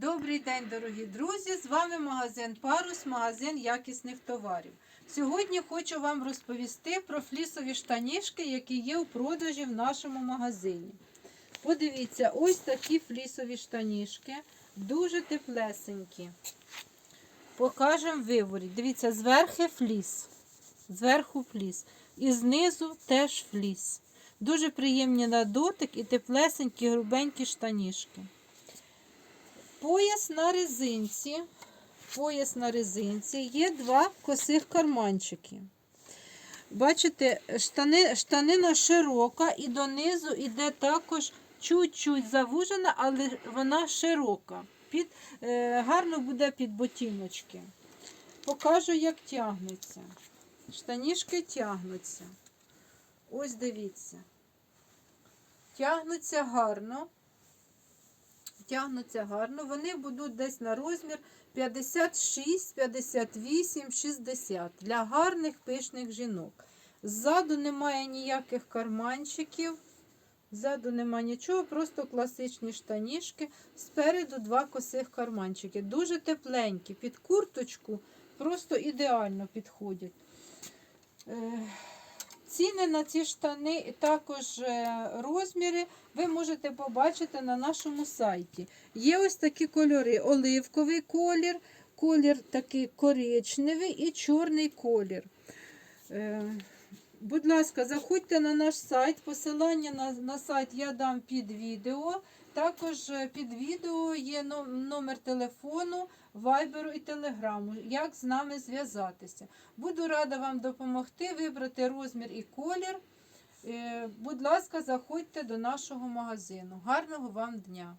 Добрий день, дорогі друзі! З вами магазин Парус, магазин якісних товарів. Сьогодні хочу вам розповісти про флісові штанішки, які є у продажі в нашому магазині. Подивіться, ось такі флісові штанішки, дуже теплесенькі. Покажемо виворі. Дивіться, зверху фліс. Зверху фліс. І знизу теж фліс. Дуже приємні на дотик і теплесенькі, грубенькі штанішки. Пояс на резинці. Пояс на резинці. Є два косих карманчики. Бачите, штани, штанина широка і донизу йде також чуть-чуть завужена, але вона широка. Під, е, гарно буде під ботиночки. Покажу, як тягнеться. Штанішки тягнуться. Ось дивіться. Тягнуться гарно тягнуться гарно. Вони будуть десь на розмір 56, 58, 60 для гарних пишних жінок. Ззаду немає ніяких карманчиків. Ззаду немає нічого, просто класичні штанішки. Спереду два косих карманчики. Дуже тепленькі. Під курточку просто ідеально підходять. Е, Ціни на ці штани і також е, розміри ви можете побачити на нашому сайті. Є ось такі кольори: оливковий колір, колір такий коричневий і чорний колір. Будь ласка, заходьте на наш сайт. Посилання на, на сайт я дам під відео. Також е, під відео є номер телефону, вайберу і телеграму, як з нами зв'язатися. Буду рада вам допомогти вибрати розмір і колір. Е, Будь ласка, заходьте до нашого магазину. Гарного вам дня!